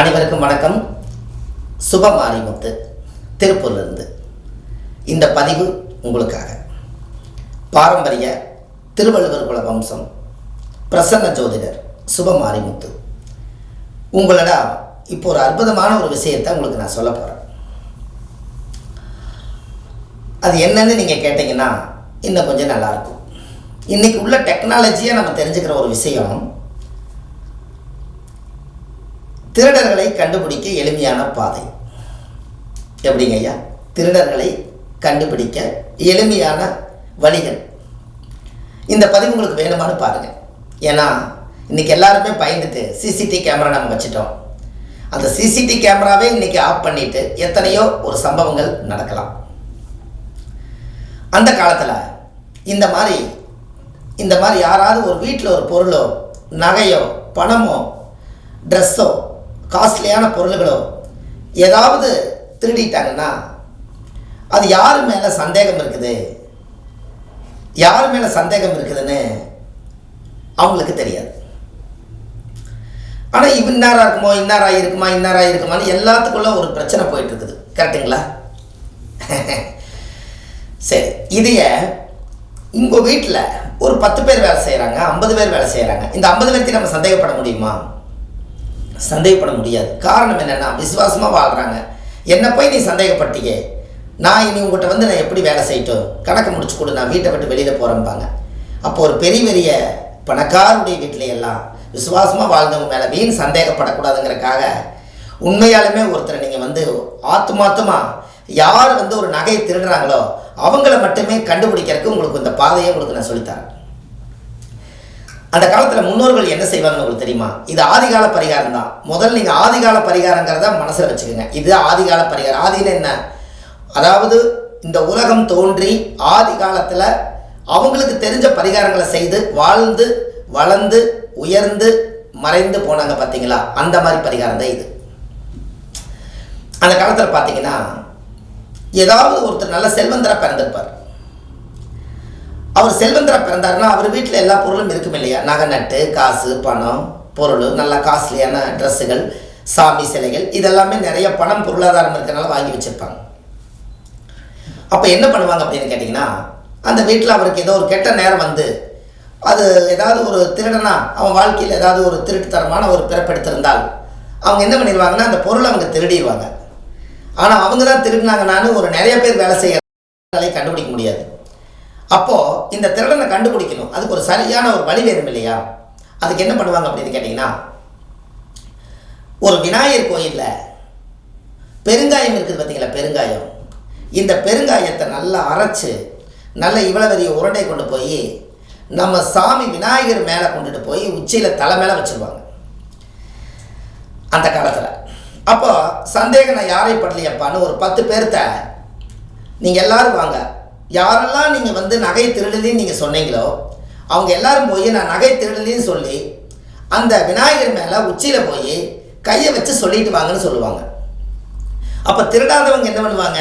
அனைவருக்கும் வணக்கம். சுபமாரிமுத்து திருப்பூர்லேருந்து. இந்த பதிவு உங்களுக்காக. பாரம்பரிய திருவள்ளுவர் குல வம்சம் பிரசன்ன ஜோதிடர் சுபமாரிமுத்து உங்களிடம் இப்போ ஒரு அற்புதமான ஒரு விஷயத்தை உங்களுக்கு நான் சொல்ல போகிறேன் அது என்னன்னு நீங்கள் கேட்டிங்கன்னா இன்னும் கொஞ்சம் நல்லாயிருக்கும் இன்றைக்கி உள்ள டெக்னாலஜியாக நம்ம தெரிஞ்சுக்கிற ஒரு விஷயம் திருடர்களை கண்டுபிடிக்க எளிமையான பாதை. எப்படிங்க ஐயா? திருடர்களை கண்டுபிடிக்க எளிமையான வழிகள். இந்த பதிவு உங்களுக்கு வேணுமான்னு பாருங்கள் ஏன்னா இன்றைக்கி எல்லாருமே பயந்துட்டு சிசிடிவி கேமரா நம்ம வச்சுட்டோம். அந்த சிசிடிவி கேமராவே இன்றைக்கி ஆஃப் பண்ணிட்டு எத்தனையோ ஒரு சம்பவங்கள் நடக்கலாம். அந்த காலத்தில் இந்த மாதிரி இந்த மாதிரி யாராவது ஒரு வீட்டில் ஒரு பொருளோ நகையோ பணமோ ட்ரெஸ்ஸோ காஸ்ட்லியான பொருள்களோ ஏதாவது திருடிட்டாங்கன்னா அது யார் மேலே சந்தேகம் இருக்குது? யார் மேலே சந்தேகம் இருக்குதுன்னு அவங்களுக்கு தெரியாது. ஆனால் இவ் இன்னாரா இருக்குமோ இன்னாராக இருக்குமா இன்னாராக இருக்குமான்னு எல்லாத்துக்குள்ள ஒரு பிரச்சனை போயிட்டு இருக்குது கரெக்டுங்களா சரி இதைய உங்கள் வீட்டில் ஒரு பத்து பேர் வேலை செய்கிறாங்க ஐம்பது பேர் வேலை செய்கிறாங்க இந்த ஐம்பது பேர்த்தையும் நம்ம சந்தேகப்பட முடியுமா? சந்தேகப்பட முடியாது. காரணம் என்னென்னா விசுவாசமாக வாழ்கிறாங்க என்னை போய் நீ சந்தேகப்பட்டீங்க நான் இனி உங்கள்கிட்ட வந்து நான் எப்படி வேலை செய்யட்டும்? கணக்கு முடிச்சு கொடு நான் வீட்டை விட்டு வெளியில் போகிறேன்பாங்க அப்போ ஒரு பெரிய பெரிய பணக்காருடைய வீட்டில எல்லாம் விசுவாசமாக வாழ்ந்தவங்க மேலே வீண் சந்தேகப்படக்கூடாதுங்கிறக்காக உண்மையாலுமே ஒருத்தரை நீங்கள் வந்து ஆத்துமாத்தமாக யார் வந்து ஒரு நகையை திருடுறாங்களோ அவங்கள மட்டுமே கண்டுபிடிக்கிறதுக்கு உங்களுக்கு இந்த பாதையை உங்களுக்கு நான் சொல்லித்தரேன். அந்த காலத்தில் முன்னோர்கள் என்ன செய்வாங்கன்னு உங்களுக்கு தெரியுமா? இது ஆதிகால பரிகாரம் தான். முதல்ல நீங்கள் ஆதிகால பரிகாரங்கிறத மனசில் வச்சுக்கோங்க. இது ஆதிகால பரிகாரம். ஆதியில் என்ன? அதாவது இந்த உலகம் தோன்றி ஆதி காலத்தில் அவங்களுக்கு தெரிஞ்ச பரிகாரங்களை செய்து வாழ்ந்து வளர்ந்து உயர்ந்து மறைந்து போனாங்க பார்த்தீங்களா அந்த மாதிரி பரிகாரம் தான் இது. அந்த காலத்தில் பார்த்தீங்கன்னா ஏதாவது ஒருத்தர் நல்ல செல்வந்தராக பிறந்திருப்பார். அவர் செல்வந்தரா பிறந்தாருன்னா அவர் வீட்டில் எல்லா பொருளும் இருக்கும் இல்லையா? நகை நட்டு காசு பணம் பொருள் நல்ல காஸ்ட்லியான ட்ரெஸ்ஸுகள் சாமி சிலைகள் இதெல்லாமே நிறைய பணம் பொருளாதாரம் இருக்கிறனால வாங்கி வச்சுருப்பாங்க. அப்போ என்ன பண்ணுவாங்க அப்படின்னு கேட்டிங்கன்னா அந்த வீட்டில் அவருக்கு ஏதோ ஒரு கெட்ட நேரம் வந்து அது ஏதாவது ஒரு திருடனா அவன் வாழ்க்கையில் ஏதாவது ஒரு திருட்டுத்தரமான ஒரு பிறப்பெடுத்திருந்தால் அவங்க என்ன பண்ணிடுவாங்கன்னா அந்த பொருளை அவங்க திருடிடுவாங்க ஆனால் அவங்க தான் திருடினாங்கனான்னு ஒரு நிறைய பேர் வேலை செய்ய கண்டுபிடிக்க முடியாது. அப்போது இந்த திருடனை கண்டுபிடிக்கணும். அதுக்கு ஒரு சரியான ஒரு வழி வேணும் இல்லையா? அதுக்கு என்ன பண்ணுவாங்க அப்படின்னு கேட்டிங்கன்னா ஒரு விநாயகர் கோயிலில் பெருங்காயம் இருக்குது பார்த்தீங்களா? பெருங்காயம். இந்த பெருங்காயத்தை நல்லா அரைச்சு நல்ல இவ்வளோ பெரிய உருண்டை கொண்டு போய் நம்ம சாமி விநாயகர் மேலே கொண்டுட்டு போய் உச்சியில் தலை மேலே வச்சுருவாங்க. அந்த காலத்தில். அப்போ சந்தேகம் நான் யாரை படலையப்பான்னு ஒரு பத்து பேர்த்த நீங்கள் எல்லாரும் வாங்க. யாரெல்லாம் நீங்கள் வந்து நகை திருடலின்னு நீங்கள் சொன்னீங்களோ அவங்க எல்லாரும் போய் நான் நகை திருடலின்னு சொல்லி அந்த விநாயகர் மேலே உச்சியில் போய் கையை வச்சு சொல்லிட்டு வாங்கன்னு சொல்லுவாங்க. அப்போ திருடாதவங்க என்ன பண்ணுவாங்க?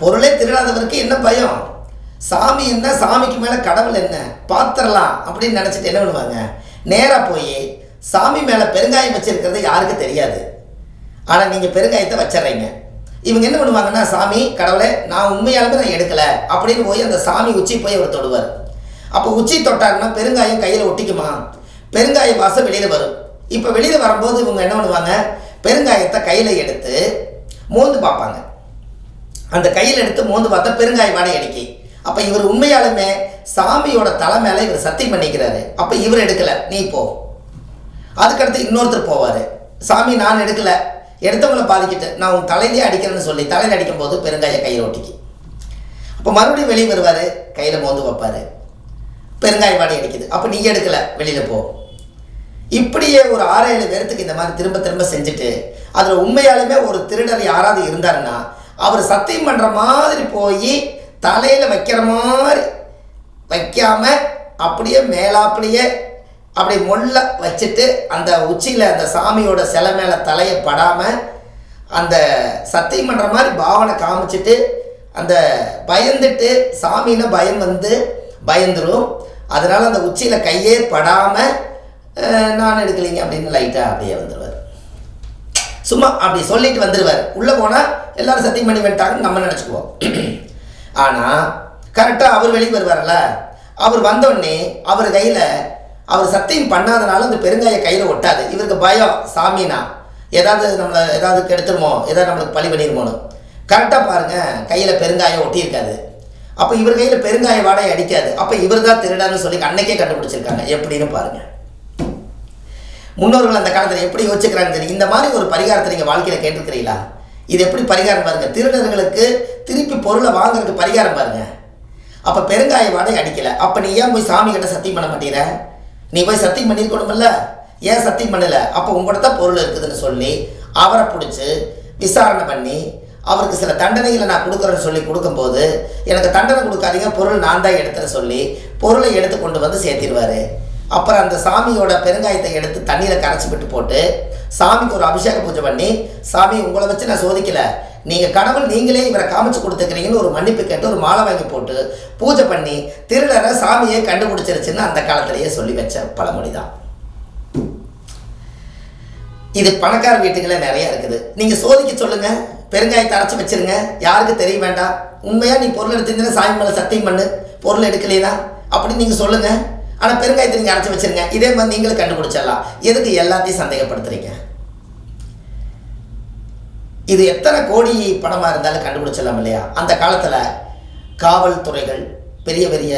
பொருளே திருடாதவருக்கு என்ன பயம்? சாமி என்ன சாமிக்கு மேலே கடவுள் என்ன? பார்த்துடலாம் அப்படின்னு நினச்சிட்டு என்ன பண்ணுவாங்க? நேராக போய் சாமி மேலே பெருங்காயம் வச்சுருக்கிறது யாருக்கு தெரியாது. ஆனால் நீங்கள் பெருங்காயத்தை வச்சிட்றீங்க. இவங்க என்ன பண்ணுவாங்கன்னா சாமி கடவுளை நான் உண்மையாலுமே நான் எடுக்கலை. அப்படின்னு போய் அந்த சாமி உச்சி போய் அவர் தொடுவார். அப்போ உச்சி தொட்டாருன்னா பெருங்காயம் கையில் ஒட்டிக்குமா? பெருங்காய வாசம் வெளியில் வரும். இப்போ வெளியில் வரும்போது இவங்க என்ன பண்ணுவாங்க? பெருங்காயத்தை கையில் எடுத்து மோந்து பார்ப்பாங்க. அந்த கையில் எடுத்து மோந்து பார்த்தா பெருங்காய வாடை அடிக்கி. அப்போ இவர் உண்மையாலுமே சாமியோட தலை மேலே இவர் சத்தியம் பண்ணிக்கிறாரு. அப்போ இவர் எடுக்கலை. நீ போ. அதுக்கடுத்து இன்னொருத்தர் போவார். சாமி நான் எடுக்கலை. எடுத்தவங்களை பாதிக்கிட்டு நான் உன் தலையிலே அடிக்கிறேன்னு சொல்லி தலையில் அடிக்கும்போது பெருங்காய கையில் ஒட்டிக்கு. அப்போ மறுபடியும் வெளியே வருவார் கையில் மோந்து வைப்பார். பெருங்காய வாடை அடிக்குது. அப்போ நீ எடுக்கலை வெளியில் போ. இப்படியே ஒரு ஆறு ஏழு பேர்த்துக்கு இந்த மாதிரி திரும்ப திரும்ப செஞ்சுட்டு அதில் உண்மையாலுமே ஒரு திருடர் யாராவது இருந்தாருன்னா அவர் சத்தியம் பண்ணுற மாதிரி போய் தலையில் வைக்கிற மாதிரி வைக்காமல் அப்படியே மேலாப்பிலேயே அப்படி முள்ள வச்சுட்டு அந்த உச்சியில் அந்த சாமியோட சிலை மேலே தலையை படாமல் அந்த சத்தியம் பண்ணுற மாதிரி பாவனை காமிச்சிட்டு அந்த பயந்துட்டு சாமின்னு பயம் வந்து பயந்துடும் அதனால் அந்த உச்சியில் கையே படாமல் நான் எடுக்கலைங்க அப்படின்னு லைட்டாக அப்படியே வந்துடுவார் சும்மா அப்படி சொல்லிட்டு வந்துடுவார் உள்ளே போனால் எல்லோரும் சத்தியம் பண்ணி வந்துட்டாங்கன்னு நம்ம நினச்சிக்குவோம். ஆனால் கரெக்டாக அவர் வெளியே வருவார்ல. அவர் வந்தோடனே அவர் கையில் அவர் சத்தியம் பண்ணாதனால அந்த பெருங்காயை கையில் ஒட்டாது. இவருக்கு பயம் சாமினா ஏதாவது நம்மளை ஏதாவது கெடுத்துருமோ ஏதாவது நம்மளுக்கு பழி பண்ணிருமோன்னு. கரெக்டாக பாருங்கள் கையில் பெருங்காயம் ஒட்டியிருக்காது அப்போ இவர் கையில் பெருங்காய வாடகை அடிக்காது. அப்போ இவர் தான் திருடான்னு சொல்லி அன்னைக்கே கண்டுபிடிச்சிருக்காங்க. எப்படின்னு பாருங்கள் முன்னோர்கள் அந்த காலத்தில் எப்படி யோசிக்கிறாங்க தெரியும்? இந்த மாதிரி ஒரு பரிகாரத்தை நீங்கள் வாழ்க்கையில் கேட்டிருக்கிறீங்களா? இது எப்படி பரிகாரம் பாருங்கள் திருடர்களுக்கு திருப்பி பொருளை வாங்குறதுக்கு பரிகாரம் பாருங்க. அப்போ பெருங்காய வாடகை அடிக்கலை. அப்போ நீ ஏன் போய் சாமி கிட்ட சத்தியம் பண்ண மாட்டேங்கிற? நீ போய் சத்தியம் பண்ணியிருக்கணுமில்ல ஏன் சத்தியம் பண்ணல? அப்போ உங்கள்கிட்ட தான் பொருள் இருக்குதுன்னு சொல்லி அவரை பிடிச்சி விசாரணை பண்ணி அவருக்கு சில தண்டனைகளை நான் கொடுக்குறேன்னு சொல்லி கொடுக்கும்போது எனக்கு தண்டனை கொடுக்காதீங்க பொருள் நான் தான் எடுத்துன்னு சொல்லி பொருளை எடுத்து கொண்டு வந்து சேர்த்திடுவார். அப்புறம் அந்த சாமியோட பெருங்காயத்தை எடுத்து தண்ணியில் கரைச்சி விட்டு போட்டு சாமிக்கு ஒரு அபிஷேக பூஜை பண்ணி சாமி உங்களை வச்சு நான் சோதிக்கலை. நீங்கள் கடவுள் நீங்களே இவரை காமிச்சு கொடுத்துக்கிறீங்கன்னு ஒரு மன்னிப்பு கேட்டு ஒரு மாலை வாங்கி போட்டு பூஜை பண்ணி திருடரை சாமியை கண்டுபிடிச்சிருச்சுன்னு அந்த காலத்திலேயே சொல்லி வச்ச பழமொழி தான் இது பணக்கார வீட்டுகளே நிறைய இருக்குது. நீங்கள் சோதிக்க சொல்லுங்கள் பெருங்காயத்தை அரைச்சி வச்சிருங்க யாருக்கு தெரிய வேண்டாம். உண்மையாக நீ பொருள் எடுத்திருந்தீங்கன்னா சாமி மேலே சத்தியம் பண்ணு பொருள் எடுக்கலையா அப்படின்னு நீங்கள் சொல்லுங்கள் ஆனால் பெருங்காயத்தை நீங்கள் அரைச்சி வச்சிருங்க. இதே மாதிரி நீங்களும் கண்டுபிடிச்சிடலாம். எதுக்கு எல்லாத்தையும் சந்தேகப்படுத்துறீங்க? இது எத்தனை கோடி பணமாக இருந்தாலும் கண்டுபிடிச்சிடலாம் இல்லையா? அந்த காலத்தில் காவல்துறைகள் பெரிய பெரிய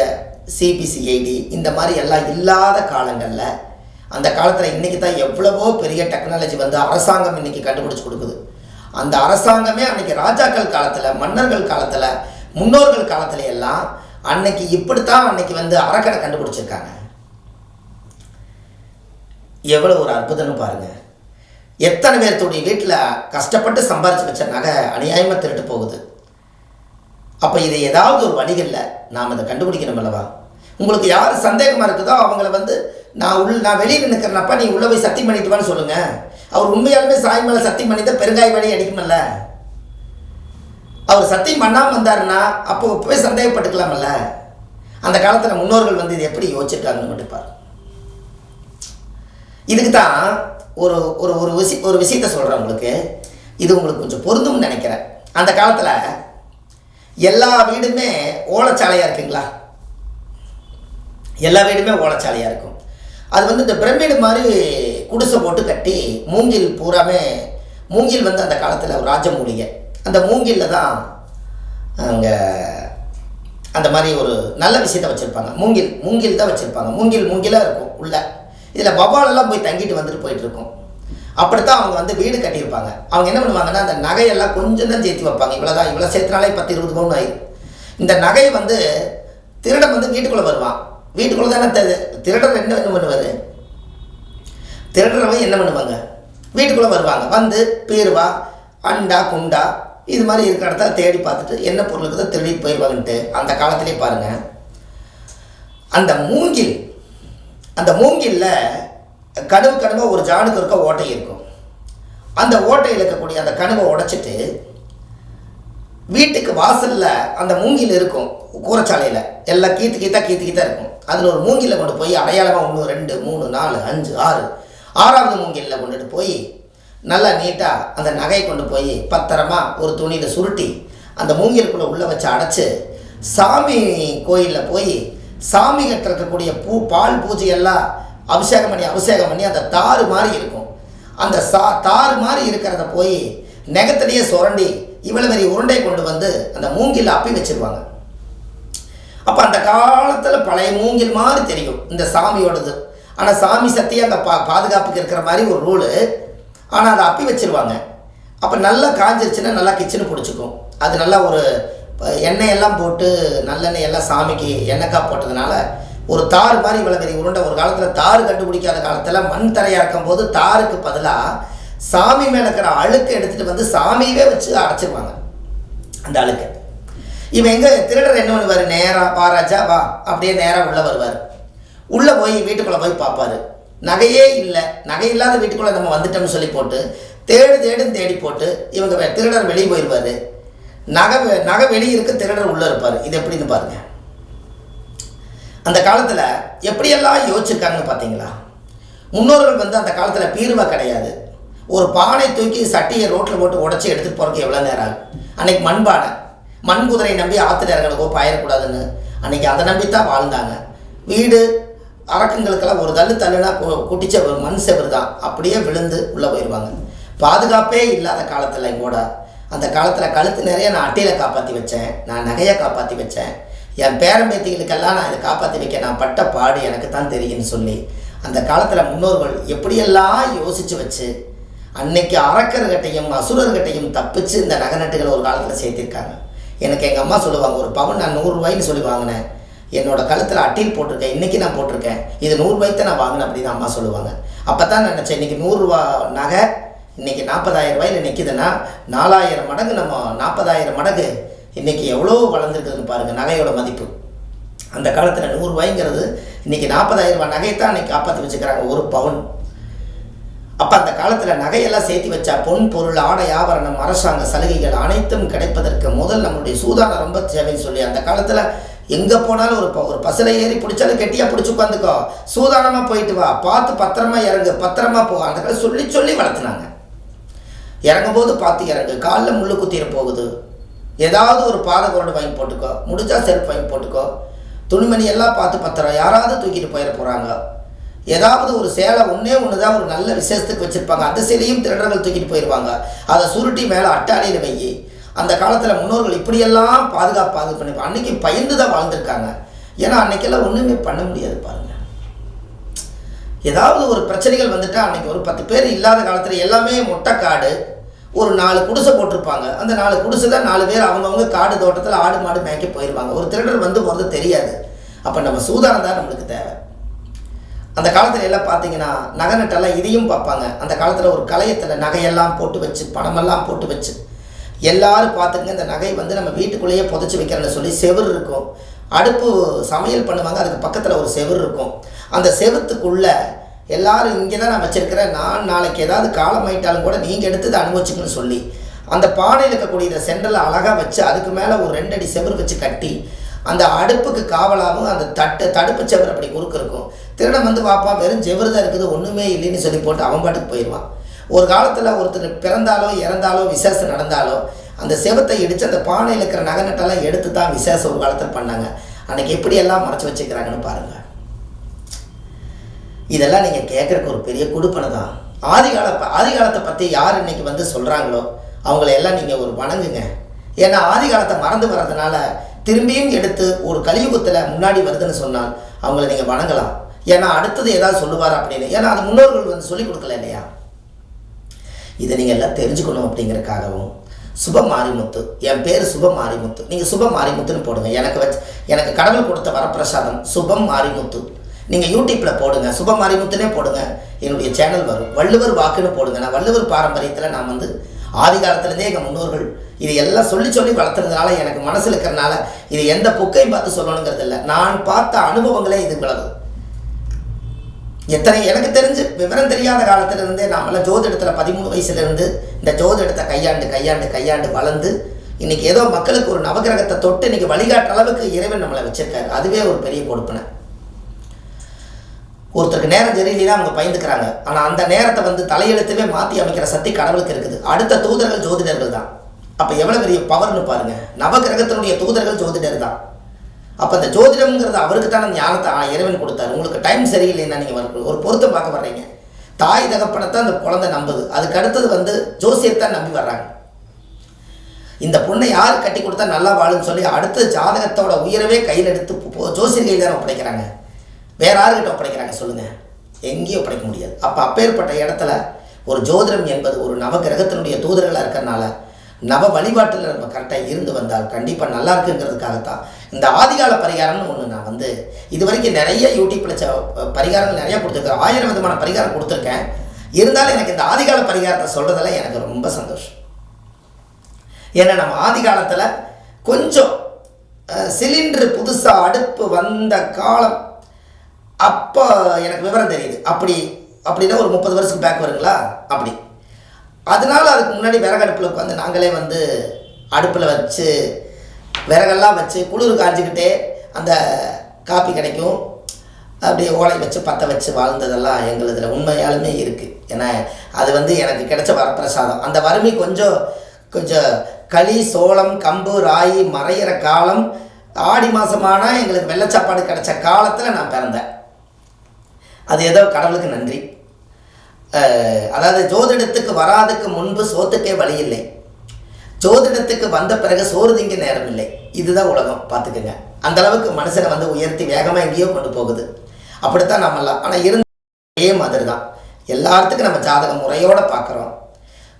சிபிசிஐடி இந்த மாதிரி எல்லாம் இல்லாத காலங்களில் அந்த காலத்தில் இன்றைக்கி தான் எவ்வளவோ பெரிய டெக்னாலஜி வந்து அரசாங்கம் இன்றைக்கி கண்டுபிடிச்சி கொடுக்குது. அந்த அரசாங்கமே அன்றைக்கி ராஜாக்கள் காலத்தில் மன்னர்கள் காலத்தில் முன்னோர்கள் காலத்துல எல்லாம் அன்னைக்கு இப்படித்தான் அன்னைக்கு வந்து அறக்கடை கண்டுபிடிச்சிருக்காங்க. எவ்வளோ ஒரு அற்புதம்னு பாருங்கள் எத்தனை பேர்த்துடைய வீட்டில் கஷ்டப்பட்டு சம்பாரிச்சு வச்ச நகை அநியாயமாக திருட்டு போகுது. அப்போ இது ஏதாவது ஒரு வழிகளில் நாம் அதை கண்டுபிடிக்கணும் அல்லவா? உங்களுக்கு யார் சந்தேகமாக இருக்குதோ அவங்கள வந்து நான் உள் நான் வெளியில் நிற்கிறேனப்பா நீ உள்ளே போய் சத்தியம் பண்ணிட்டுவான்னு சொல்லுங்கள் அவர் உண்மையாலுமே சாய் மேலே சத்தியம் பண்ணி தான் பெருங்காய வழி அடிக்குமல்ல அவர் சத்தியம் பண்ணாமல் வந்தாருன்னா அப்போ போய் சந்தேகப்பட்டுக்கலாமல்ல அந்த காலத்தில் முன்னோர்கள் வந்து இது எப்படி யோசிச்சிருக்காங்கன்னு மட்டும் இதுக்கு தான் ஒரு ஒரு ஒரு விஷய ஒரு விஷயத்த சொல்கிறேன் உங்களுக்கு. இது உங்களுக்கு கொஞ்சம் பொருந்தும்னு நினைக்கிறேன். அந்த காலத்தில் எல்லா வீடுமே ஓலைச்சாலையாக இருக்குங்களா? எல்லா வீடுமே ஓலைச்சாலையாக இருக்கும். அது வந்து இந்த பிரமிடு மாதிரி குடிசை போட்டு கட்டி மூங்கில் பூராமே மூங்கில் வந்து அந்த காலத்தில் ஒரு ராஜ மூலிகை அந்த மூங்கிலில் தான் அங்கே அந்த மாதிரி ஒரு நல்ல விஷயத்த வச்சுருப்பாங்க. மூங்கில் மூங்கில் தான் வச்சுருப்பாங்க. மூங்கில் மூங்கிலாக இருக்கும் உள்ளே. இதில் வவ்வாலெல்லாம் போய் தங்கிட்டு வந்துட்டு போயிட்டு இருக்கும் அப்படித்தான் அவங்க வந்து வீடு கட்டியிருப்பாங்க. அவங்க என்ன பண்ணுவாங்கன்னா அந்த நகையெல்லாம் கொஞ்சம் தான் சேர்த்து வைப்பாங்க. இவ்வளோதான் இவ்வளோ சேர்த்துனாலே பத்து இருபது பவுன் ஆயிடும் இந்த நகையை வந்து திருடன் வந்து வீட்டுக்குள்ளே வருவான். வீட்டுக்குள்ளே தானே தி- திருடன் என்ன என்ன பண்ணுவார்? திருடுறவங்க என்ன பண்ணுவாங்க? வீட்டுக்குள்ளே வருவாங்க. வந்து பீருவா அண்டா குண்டா இது மாதிரி இருக்கிற இடத்த தேடி பார்த்துட்டு என்ன பொருளுக்கு தான் திருடி போயிடுவாங்கன்ட்டு அந்த காலத்திலே பாருங்கள் அந்த மூங்கில் அந்த மூங்கில்ல கனவு கனவாக ஒரு ஜானுக்கு இருக்க ஓட்டை இருக்கும். அந்த ஓட்டையில் இருக்கக்கூடிய அந்த கனவை உடைச்சிட்டு வீட்டுக்கு வாசலில் அந்த மூங்கில் இருக்கும் கூரச்சாலையில். எல்லாம் கீத்து கீத்தா கீத்து கீத்தா இருக்கும். அதில் ஒரு மூங்கில கொண்டு போய் அடையாளமாக ஒன்று ரெண்டு மூணு நாலு அஞ்சு ஆறு ஆறாவது மூங்கிலில் கொண்டுட்டு போய் நல்லா நீட்டாக அந்த நகையை கொண்டு போய் பத்திரமா ஒரு துணியில் சுருட்டி அந்த மூங்கிலுக்குள்ளே உள்ளே வச்சு அடைச்சி சாமி கோயிலில் போய் சாமி கட்டுறதுக்கூடிய பூ பால் பூஜை எல்லாம் அபிஷேகம் பண்ணி அபிஷேகம் பண்ணி அந்த தாறு மாதிரி இருக்கும். அந்த சா தாறு மாதிரி இருக்கிறத போய் நெகத்திலேயே சுரண்டி இவ்வளவு பெரிய உருண்டை கொண்டு வந்து அந்த மூங்கில் அப்பி வச்சிருவாங்க. அப்போ அந்த காலத்தில் பழைய மூங்கில் மாதிரி தெரியும் இந்த சாமியோடது. ஆனால் சாமி சத்தியம் அந்த பா பாதுகாப்புக்கு இருக்கிற மாதிரி ஒரு ரூலு ஆனால் அதை அப்பி வச்சிருவாங்க. அப்போ நல்லா காஞ்சிருச்சுன்னா நல்லா கிச்சனு பிடிச்சிக்கும். அது நல்லா ஒரு எண்ணெய் எல்லாம் போட்டு நல்லெண்ணெய் எல்லாம் சாமிக்கு எண்ணெய்க்காய் போட்டதுனால ஒரு தார் மாதிரி இவ்வளோ பெரிய உருண்டை ஒரு காலத்தில் தார் கண்டுபிடிக்காத காலத்தில் மண் தரையாக இருக்கும்போது தாருக்கு பதிலாக சாமி மேலே இருக்கிற அழுக்கு எடுத்துகிட்டு வந்து சாமியவே வச்சு அடைச்சிருவாங்க. அந்த அழுக்கு. இவன் எங்கே திருடர் என்ன பண்ணுவார்? நேராக வா ராஜா வா. அப்படியே நேராக உள்ளே வருவார். உள்ளே போய் வீட்டுக்குள்ளே போய் பார்ப்பாரு. நகையே இல்லை. நகை இல்லாத வீட்டுக்குள்ளே நம்ம வந்துட்டோம்னு சொல்லி போட்டு தேடு தேடுன்னு தேடி போட்டு இவங்க திருடர் வெளியே போயிடுவார் நகை நகை வெளியே இருக்க திருடர் உள்ளே இருப்பார். இது எப்படின்னு பாருங்க. அந்த காலத்தில் எப்படியெல்லாம் யோசிச்சிருக்காங்கன்னு பார்த்தீங்களா முன்னோர்கள் வந்து அந்த காலத்தில் பீர்வை கிடையாது. ஒரு பானை தூக்கி சட்டியை ரோட்டில் போட்டு உடச்சி எடுத்துகிட்டு போகிறதுக்கு எவ்வளோ நேரம் ஆகும்? அன்னைக்கு மண்பானை மண் குதிரை நம்பி ஆற்றுல பயிரக்கூடாதுன்னு பாயிடக்கூடாதுன்னு அன்னைக்கு அதை நம்பி தான் வாழ்ந்தாங்க. வீடு அரக்கங்களுக்கெல்லாம் ஒரு தள்ளு தள்ளுனா கு- குட்டிச்ச மண் செவரு தான் அப்படியே விழுந்து உள்ளே போயிடுவாங்க பாதுகாப்பே இல்லாத காலத்தில் கூட அந்த காலத்தில் கழுத்து நிறைய நான் அட்டையில் காப்பாற்றி வச்சேன். நான் நகையை காப்பாற்றி வச்சேன். என் பேரம்பேத்திகளுக்கெல்லாம் நான் இதை காப்பாற்றி வைக்க நான் பட்ட பாடு எனக்கு தான் தெரியும்னு சொல்லி அந்த காலத்தில் முன்னோர்கள் எப்படியெல்லாம் யோசித்து வச்சு அன்னைக்கு அரக்கர்கிட்டையும் அசுரர்கிட்டையும் தப்பிச்சு இந்த நகநட்டுகளை ஒரு காலத்தில் சேர்த்திருக்காங்க. எனக்கு எங்கள் அம்மா சொல்லுவாங்க ஒரு பவுன் நான் நூறுரூவாய்ன்னு சொல்லி வாங்கினேன். என்னோட கழுத்தில் அட்டில் போட்டிருக்கேன். இன்றைக்கி நான் போட்டிருக்கேன். இது நூறுரூவாய்க்கு நான் வாங்கினேன் அப்படின்னு அம்மா சொல்லுவாங்க. அப்போ தான் நினச்சேன் இன்றைக்கி நூறுரூவா நகை இன்றைக்கி நாற்பதாயிரம் ரூபாயில் நிற்கிதுன்னா நாலாயிரம் மடங்கு நம்ம நாற்பதாயிரம் மடங்கு இன்றைக்கி எவ்வளோ வளர்ந்துருக்குதுன்னு பாருங்கள் நகையோட மதிப்பு. அந்த காலத்தில் நூறுரூவாய்ங்கிறது இன்றைக்கி நாற்பதாயிரம் ரூபாய் நகையை தான் இன்றைக்கி காப்பாற்றி வச்சுக்கிறாங்க ஒரு பவுன். அப்போ அந்த காலத்தில் நகையெல்லாம் சேர்த்து வச்சா பொன் பொருள் ஆடை ஆபரணம் அரசாங்க சலுகைகள் அனைத்தும் கிடைப்பதற்கு முதல் நம்மளுடைய சூதானம் ரொம்ப தேவைன்னு சொல்லி அந்த காலத்தில் எங்கே போனாலும் ஒரு ஒரு பஸ்ஸில் ஏறி பிடிச்சாலும் கெட்டியாக பிடிச்சி உட்காந்துக்கோ. சூதானமாக போயிட்டு வா. பார்த்து பத்திரமா இறங்கு பத்திரமா போ. அந்த காலம் சொல்லி சொல்லி வளர்த்துனாங்க. இறங்கும்போது பார்த்து இறங்கு. காலில் முள்ளு குத்திர போகுது. ஏதாவது ஒரு பாத குரடு வாங்கி போட்டுக்கோ. முடிஞ்சால் செருப்பு வாங்கி போட்டுக்கோ. துணிமணி எல்லாம் பார்த்து பத்திரம். யாராவது தூக்கிட்டு போயிட போகிறாங்க ஏதாவது ஒரு சேலை ஒன்றே ஒன்று தான் ஒரு நல்ல விசேஷத்துக்கு வச்சுருப்பாங்க. அந்த சேலையும் திருடர்கள் தூக்கிட்டு போயிடுவாங்க அதை சுருட்டி மேலே அட்டாளியில் வையி அந்த காலத்தில் முன்னோர்கள் இப்படியெல்லாம் பாதுகாப்பு பண்ணி அன்னைக்கு பயந்து தான் வாழ்ந்திருக்காங்க. ஏன்னா அன்னைக்கெல்லாம் ஒன்றுமே பண்ண முடியாது பாருங்க. ஏதாவது ஒரு பிரச்சனைகள் வந்துட்டால் அன்னைக்கு ஒரு பத்து பேர் இல்லாத காலத்தில் எல்லாமே மொட்டைக்காடு ஒரு நாலு குடிசை போட்டிருப்பாங்க. அந்த நாலு குடிசை தான் நாலு பேர் அவங்கவுங்க காடு தோட்டத்தில் ஆடு மாடு மேய்க்க போயிடுவாங்க ஒரு திருடர் வந்து போகிறது தெரியாது. அப்போ நம்ம சூதானம் தான் நம்மளுக்கு தேவை. அந்த காலத்தில் எல்லாம் பார்த்தீங்கன்னா நகை நட்டெல்லாம் இதையும் பார்ப்பாங்க. அந்த காலத்தில் ஒரு கலையத்தில் நகையெல்லாம் போட்டு வச்சு பணமெல்லாம் போட்டு வச்சு எல்லாரும் பார்த்துங்க இந்த நகை வந்து நம்ம வீட்டுக்குள்ளேயே புதைச்சி வைக்கிறேன்னு சொல்லி செவுரு இருக்கும். அடுப்பு சமையல் பண்ணுவாங்க அதுக்கு பக்கத்தில் ஒரு செவுரு இருக்கும். அந்த செவுத்துக்குள்ள எல்லாரும் இங்கே தான் நான் வச்சிருக்கிறேன் நான் நாளைக்கு ஏதாவது காலமாயிட்டாலும் கூட நீங்கள் எடுத்து இதை அனுபவிச்சுக்கணும்னு சொல்லி அந்த பானையில் இருக்கக்கூடிய இந்த சென்டரில் அழகாக வச்சு அதுக்கு மேலே ஒரு ரெண்டடி செவுரு வச்சு கட்டி அந்த அடுப்புக்கு காவலாகவும் அந்த தட்டு தடுப்பு செவர் அப்படி குறுக்கு இருக்கும். திருடன் வந்து வாப்பா வெறும் செவரு தான் இருக்குது ஒன்றுமே இல்லைன்னு சொல்லி போட்டு அவன் பாட்டுக்கு போயிடுவான். ஒரு காலத்தில் ஒருத்தர் பிறந்தாலோ இறந்தாலோ விசேஷம் நடந்தாலோ அந்த செவத்தை இடித்து அந்த பானையில் இருக்கிற நகை நட்டெல்லாம் எடுத்து தான் விசேஷம் ஒரு காலத்தில் பண்ணாங்க. அன்னைக்கு எப்படியெல்லாம் மறைச்சி வச்சுக்கிறாங்கன்னு பாருங்கள் இதெல்லாம் நீங்கள் கேட்குறக்கு ஒரு பெரிய கொடுப்பனை தான். ஆதிகால ஆதிகாலத்தை பற்றி யார் இன்றைக்கி வந்து சொல்கிறாங்களோ அவங்கள எல்லாம் நீங்கள் ஒரு வணங்குங்க. ஏன்னா ஆதிகாலத்தை மறந்து வர்றதுனால திரும்பியும் எடுத்து ஒரு கலியுகத்தில் முன்னாடி வருதுன்னு சொன்னால் அவங்கள நீங்கள் வணங்கலாம். ஏன்னா அடுத்தது ஏதாவது சொல்லுவார் அப்படின்னு. ஏன்னா அது முன்னோர்கள் வந்து சொல்லிக் கொடுக்கல இல்லையா? இதை நீங்கள் எல்லாம் தெரிஞ்சுக்கணும் அப்படிங்கிறதுக்காகவும் சுப மாரிமுத்து என் பேர் சுப மாரிமுத்து நீங்கள் சுப மாரிமுத்துன்னு போடுங்க. எனக்கு வச்சு எனக்கு கடவுள் கொடுத்த வரப்பிரசாதம் சுபம் மாரிமுத்து நீங்கள் யூடியூப்பில் போடுங்க சுப மாரிமுத்துனே போடுங்க என்னுடைய சேனல் வரும். வள்ளுவர் வாக்குன்னு போடுங்க. நான் வள்ளுவர் பாரம்பரியத்தில் நான் வந்து ஆதி காலத்துலேருந்தே எங்கள் முன்னோர்கள் இது எல்லாம் சொல்லி சொல்லி வளர்த்துறதுனால எனக்கு மனசில் இருக்கிறனால இது எந்த புக்கையும் பார்த்து சொல்லணுங்கிறது இல்லை. நான் பார்த்த அனுபவங்களே இது இவ்வளவு. எத்தனை எனக்கு தெரிஞ்சு விவரம் தெரியாத காலத்திலிருந்தே நாமெல்லாம் ஜோதிடத்தில் பதிமூணு வயசுலேருந்து இந்த ஜோதிடத்தை கையாண்டு கையாண்டு கையாண்டு வளர்ந்து இன்னைக்கு ஏதோ மக்களுக்கு ஒரு நவகிரகத்தை தொட்டு இன்னைக்கு வழிகாட்டுற அளவுக்கு இறைவன் நம்மளை வச்சிருக்காரு. அதுவே ஒரு பெரிய கொடுப்பினை. ஒருத்தருக்கு நேரம் சரியில்லைன்னா அவங்க பயந்துக்கிறாங்க. ஆனால் அந்த நேரத்தை வந்து தலையெழுத்தவே மாற்றி அமைக்கிற சக்தி கடவுளுக்கு இருக்குது. அடுத்த தூதர்கள் ஜோதிடர்கள் தான். அப்போ எவ்வளோ பெரிய பவர்னு பாருங்க. நவகிரகத்தினுடைய தூதர்கள் ஜோதிடர் தான். அப்போ அந்த ஜோதிடம்ங்கிறது அவருக்கு தானே ஞானத்தை இறைவன் கொடுத்தாரு. உங்களுக்கு டைம் சரியில்லைன்னா நீங்கள் ஒரு பொருத்தம் பார்க்க வர்றீங்க. தாய் தகப்பனத்தான் அந்த குழந்தை நம்புது. அதுக்கு அடுத்தது வந்து ஜோசியர் தான் நம்பி வர்றாங்க. இந்த பொண்ணை யார் கட்டி கொடுத்தா நல்லா வாழும்னு சொல்லி அடுத்த ஜாதகத்தோட உயரவே கையில் எடுத்து போ- ஜோசியர் கையில் தான் ஒப்படைக்கிறாங்க. வேற யாருக்கிட்ட ஒப்படைக்கிறாங்க சொல்லுங்க. எங்கேயும் ஒப்படைக்க முடியாது. அப்போ அப்பேற்பட்ட இடத்துல ஒரு ஜோதிடம் என்பது ஒரு நவகிரகத்தினுடைய தூதர்களாக இருக்கிறனால நவ வழிபாட்டில் நம்ம கரெக்டாக இருந்து வந்தால் கண்டிப்பாக நல்லா இருக்குங்கிறதுக்காகத்தான். இந்த ஆதிகால பரிகாரம்னு ஒன்று நான் வந்து இது வரைக்கும் நிறைய யூடியூப்பில் பரிகாரங்கள் நிறைய கொடுத்துருக்கேன் ஆயிரம் விதமான பரிகாரம் கொடுத்துருக்கேன். இருந்தாலும் எனக்கு இந்த ஆதிகால பரிகாரத்தை சொல்கிறதுல எனக்கு ரொம்ப சந்தோஷம். ஏன்னா நம்ம ஆதி காலத்தில் கொஞ்சம் சிலிண்டர் புதுசாக அடுப்பு வந்த காலம் அப்போ எனக்கு விவரம் தெரியுது. அப்படி அப்படின்னா ஒரு முப்பது வருஷத்துக்கு பேக் வருங்களா? அப்படி. அதனால அதுக்கு முன்னாடி விறகடுப்பில் உட்காந்து நாங்களே வந்து அடுப்பில் வச்சு விறகெல்லாம் வச்சு குளிர் காய்ச்சிக்கிட்டே அந்த காப்பி கிடைக்கும் அப்படியே ஓலை வச்சு பற்ற வச்சு வாழ்ந்ததெல்லாம் எங்களுதில் உண்மையாலுமே இருக்குது ஏன்னா அது வந்து எனக்கு கிடைச்ச வரப்பிரசாதம். அந்த வறுமை கொஞ்சம் கொஞ்சம் களி சோளம் கம்பு ராகி மறையிற காலம் ஆடி மாதமானால் எங்களுக்கு வெள்ளச்சாப்பாடு கிடைச்ச காலத்தில் நான் பிறந்தேன். அது ஏதோ கடவுளுக்கு நன்றி. அதாவது ஜோதிடத்துக்கு வராதுக்கு முன்பு சோத்துக்கே வழி இல்லை. ஜோதிடத்துக்கு வந்த பிறகு சோறு திங்க நேரம் இல்லை. இதுதான் உலகம் பார்த்துக்குங்க. அந்த அளவுக்கு மனுஷனை வந்து உயர்த்தி வேகமாக எங்கேயோ கொண்டு போகுது. அப்படித்தான் நம்மளாம் ஆனால் இருந்த அதே மாதிரி தான் எல்லாத்துக்கும் நம்ம ஜாதகம் முறையோடு பார்க்குறோம்.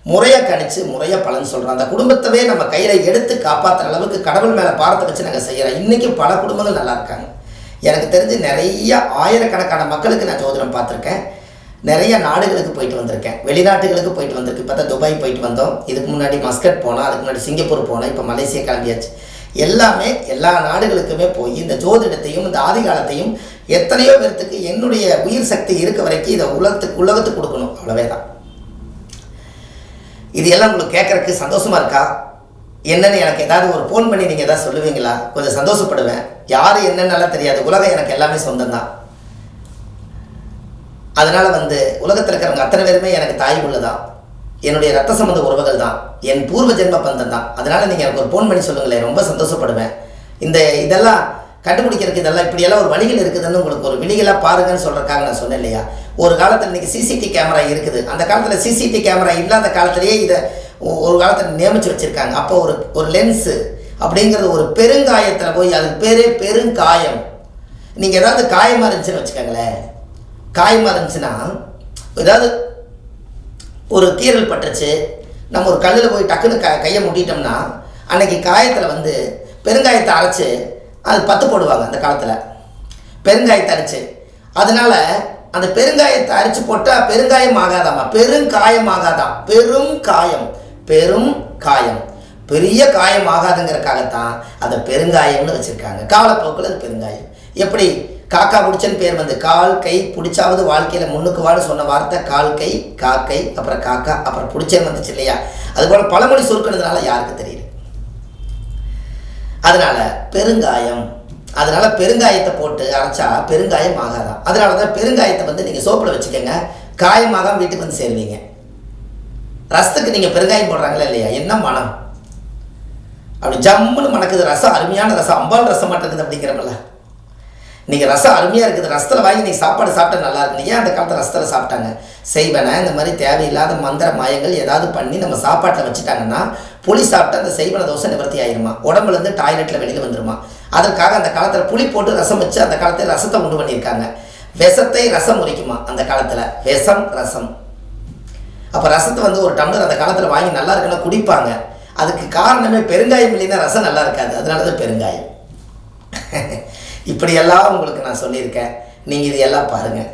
முறையாக கணிச்சு முறையாக பலன் சொல்கிறோம் அந்த குடும்பத்தவே நம்ம கையில் எடுத்து காப்பாற்றுற அளவுக்கு கடவுள் மேலே பாரத்தை வச்சு நாங்கள் செய்கிறோம் இன்றைக்கும் பல குடும்பங்கள் நல்லா இருக்காங்க. எனக்கு தெரிஞ்சு நிறைய ஆயிரக்கணக்கான மக்களுக்கு நான் ஜோதிடம் பார்த்துருக்கேன். நிறைய நாடுகளுக்கு போயிட்டு வந்திருக்கேன். வெளிநாட்டுகளுக்கு போயிட்டு வந்திருக்கு இப்போ தான் துபாய் போயிட்டு வந்தோம். இதுக்கு முன்னாடி மஸ்கட் போனோம். அதுக்கு முன்னாடி சிங்கப்பூர் போனோம். இப்போ மலேசியா கிளம்பியாச்சு. எல்லாமே எல்லா நாடுகளுக்குமே போய் இந்த ஜோதிடத்தையும் இந்த ஆதிகாலத்தையும் எத்தனையோ பேர்த்துக்கு என்னுடைய உயிர் சக்தி இருக்க வரைக்கும் இதை உலகத்துக்கு உலகத்துக்கு கொடுக்கணும். அவ்வளவே தான் இது எல்லாம் உங்களுக்கு கேட்கறதுக்கு சந்தோஷமாக இருக்கா? என்னன்னு எனக்கு ஏதாவது ஒரு ஃபோன் பண்ணி நீங்கள் ஏதாவது சொல்லுவீங்களா? கொஞ்சம் சந்தோஷப்படுவேன். யார் என்னென்னலாம் தெரியாது. உலகம் எனக்கு எல்லாமே சொந்தம்தான். அதனால் வந்து உலகத்தில் இருக்கிறவங்க அத்தனை பேருமே எனக்கு தாய் உள்ள என்னுடைய ரத்த சம்பந்த உறவுகள் தான் என் பூர்வ ஜென்ம பந்தம் தான் அதனால் நீங்கள் எனக்கு ஒரு ஃபோன் பண்ணி சொல்லுங்களேன். ரொம்ப சந்தோஷப்படுவேன். இந்த இதெல்லாம் கண்டுபிடிக்கிறதுக்கு இதெல்லாம் இப்படியெல்லாம் ஒரு வழிகள் இருக்குதுன்னு உங்களுக்கு ஒரு விழிகளாக பாருங்கன்னு சொல்கிறக்காக நான் சொன்னேன் இல்லையா? ஒரு காலத்தில் இன்னைக்கு சிசிடிவி கேமரா இருக்குது. அந்த காலத்தில் சிசிடிவி கேமரா இல்லாத காலத்திலேயே இதை ஒரு காலத்தில் நியமித்து வச்சுருக்காங்க. அப்போ ஒரு ஒரு லென்ஸு அப்படிங்கிறது ஒரு பெருங்காயத்தில் போய் அதுக்கு பேரே பெருங்காயம். நீங்கள் ஏதாவது காயமாக இருந்துச்சுன்னு வச்சுக்கோங்களேன். காயமாக இருந்துச்சுன்னா ஏதாவது ஒரு கீறல் பட்டுருச்சு. நம்ம ஒரு கல்லில் போய் டக்குன்னு க கையை முட்டிட்டோம்னா அன்னைக்கு காயத்தில் வந்து பெருங்காயத்தை அரைச்சி அது பத்து போடுவாங்க அந்த காலத்தில். பெருங்காயத்தை அரைச்சி. அதனால் அந்த பெருங்காயத்தை அரைச்சு போட்டால் பெருங்காயம் ஆகாதாம்மா பெருங்காயம் ஆகாதாம் பெரும் காயம். பெரும் காயம். பெரிய காயம் ஆகாதுங்கிறக்காகத்தான் அதை பெருங்காயம்னு வச்சுருக்காங்க. காலப்போக்கில் அது பெருங்காயம். எப்படி? காக்கா பிடிச்சன்னு பேர் வந்து கால் கை பிடிச்சாவது வாழ்க்கையில் முன்னுக்கு வாழ சொன்ன வார்த்தை கால் கை காக்கை அப்புறம் காக்கா அப்புறம் பிடிச்சேன்னு வந்துச்சு இல்லையா? அதுபோல் பழமொழி சுருக்கினதுனால யாருக்கு தெரியல அதனால் பெருங்காயம். அதனால் பெருங்காயத்தை போட்டு அரைச்சா பெருங்காயம் ஆகாதான் அதனால தான் பெருங்காயத்தை வந்து நீங்கள் சோப்பில் வச்சுக்கோங்க. காயமாகாம வீட்டுக்கு வந்து சேருவீங்க. ரசத்துக்கு நீங்கள் பெருங்காயம் போடுறாங்களா இல்லையா? என்ன மனம்? அப்படி ஜம்முன்னு மணக்குது ரசம் அருமையான ரசம். அம்பாள் ரசம் மாட்டேங்குது அப்படிங்கிறமில்ல நீங்கள் ரசம் அருமையாக இருக்குது. ரசத்தில் வாங்கி நீங்கள் சாப்பாடு சாப்பிட்டா நல்லா இருக்கு ஏன் அந்த காலத்தில் ரசத்தில் சாப்பிட்டாங்க? செய்வனை? இந்த மாதிரி தேவையில்லாத மந்திர மாயங்கள் ஏதாவது பண்ணி நம்ம சாப்பாட்டில் வச்சுட்டாங்கன்னா புளி சாப்பிட்டா அந்த செய்வன தோசை நிவர்த்தி ஆயிருமா? உடம்புலேருந்து டாய்லெட்டில் வெளியில் வந்துருமா? அதற்காக அந்த காலத்தில் புளி போட்டு ரசம் வச்சு அந்த காலத்தில் ரசத்தை உண்டு பண்ணியிருக்காங்க. விஷத்தை ரசம் முறிக்குமா அந்த காலத்தில்? விஷம் ரசம். அப்போ ரசத்தை வந்து ஒரு டம்ளர் அந்த காலத்தில் வாங்கி நல்லா இருக்குன்னா குடிப்பாங்க. அதுக்கு காரணமே பெருங்காயம் இல்லைன்னா ரசம் நல்லா இருக்காது. அதனால தான் பெருங்காயம். இப்படியெல்லாம் உங்களுக்கு நான் சொல்லியிருக்கேன். நீங்கள் இது எல்லாம் பாருங்கள்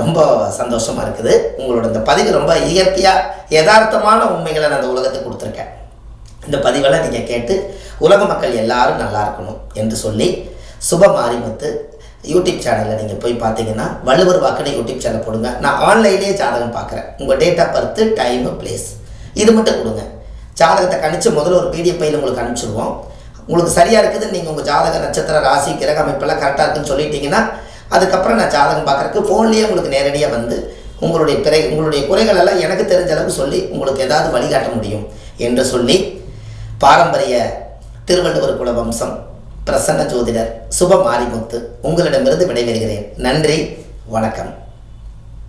ரொம்ப சந்தோஷமாக இருக்குது. உங்களோட இந்த பதிவு ரொம்ப இயற்கையாக யதார்த்தமான உண்மைகளை நான் அந்த உலகத்துக்கு கொடுத்துருக்கேன். இந்த பதிவெல்லாம் நீங்கள் கேட்டு உலக மக்கள் எல்லாரும் நல்லா இருக்கணும் என்று சொல்லி சுப மாரிமுத்து யூடியூப் சேனலில் நீங்கள் போய் பார்த்தீங்கன்னா வள்ளுவர் வாக்குன்னு யூடியூப் சேனல் போடுங்க. நான் ஆன்லைன்லேயே ஜாதகம் பார்க்குறேன். உங்கள் date of birth time place இது மட்டும் கொடுங்க. ஜாதகத்தை கணிச்சு முதல்ல ஒரு பிடிஎஃப் பையில் உங்களுக்கு அனுப்பிச்சிடுவோம் உங்களுக்கு சரியாக இருக்குது நீங்கள் உங்கள் ஜாதக நட்சத்திர ராசி கிரக அமைப்பெல்லாம் கரெக்டாக இருக்குன்னு சொல்லிட்டீங்கன்னா அதுக்கப்புறம் நான் ஜாதகம் பார்க்குறக்கு ஃபோன்லேயே உங்களுக்கு நேரடியாக வந்து உங்களுடைய பிறை உங்களுடைய குறைகள் எல்லாம் எனக்கு தெரிஞ்ச அளவுக்கு சொல்லி உங்களுக்கு ஏதாவது வழிகாட்ட முடியும் என்று சொல்லி பாரம்பரிய திருவள்ளுவர் குல வம்சம் பிரசன்ன ஜோதிடர் சுப மாரிமுத்து உங்களிடமிருந்து விடைபெறுகிறேன். நன்றி வணக்கம்.